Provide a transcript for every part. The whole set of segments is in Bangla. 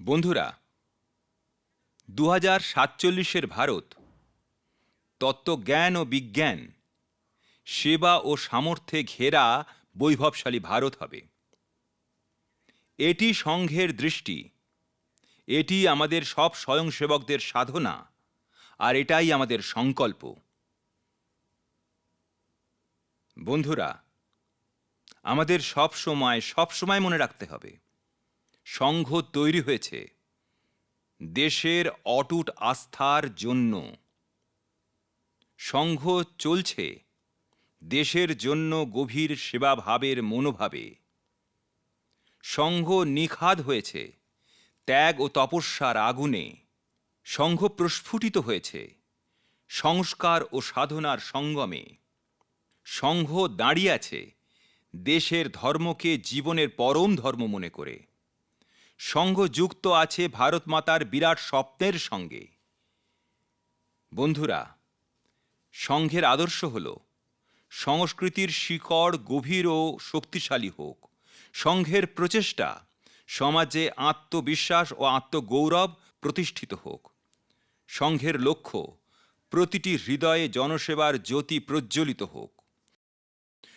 বন্ধুরা দু হাজার সাতচল্লিশের ভারত, তত্ত্বজ্ঞান ও বিজ্ঞান, সেবা ও সামর্থ্যে ঘেরা বৈভবশালী ভারত হবে। এটি সংঘের দৃষ্টি, এটি আমাদের সব স্বয়ংসেবকদের সাধনা, আর এটাই আমাদের সংকল্প। বন্ধুরা, আমাদের সব সময় সব সময় মনে রাখতে হবে। সংঘ তৈরি হয়েছে। দেশের অটুট আস্থার জন্য। সংঘ চলছে। দেশের জন্য গভীর সেবাভাবের মনোভাবে। সংঘ নিখাদ হয়েছে। ত্যাগ ও তপস্যার আগুনে সংঘ প্রস্ফুটিত হয়েছে। সংস্কার ও সাধনার সঙ্গমে সংঘ দাঁড়িয়ে আছে। দেশের ধর্মকে জীবনের পরম ধর্ম মনে করে। সংঘ যুক্ত আছে ভারত মাতার বিরাট স্বপ্নের সঙ্গে। বন্ধুরা সংঘের আদর্শ হল, সংস্কৃতির শিকড় গভীর ও শক্তিশালী হোক। সংঘের প্রচেষ্টা সমাজে আত্মবিশ্বাস ও আত্মগৌরব প্রতিষ্ঠিত হোক। সংঘের লক্ষ্য, প্রতিটি হৃদয়ে জনসেবার জ্যোতি প্রজ্বলিত হোক।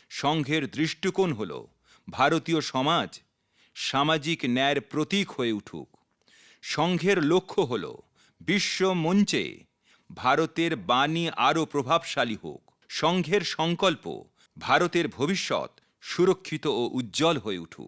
সংঘের দৃষ্টিকোণ হল, ভারতীয় সমাজ সামাজিক ন্যায়ের প্রতীক হয়ে উঠুক। সংঘের লক্ষ্য হল বিশ্ব মঞ্চে ভারতের বাণী আরও প্রভাবশালী হোক। সংঘের সংকল্প ভারতের ভবিষ্যৎ সুরক্ষিত ও উজ্জ্বল হয়ে উঠুক।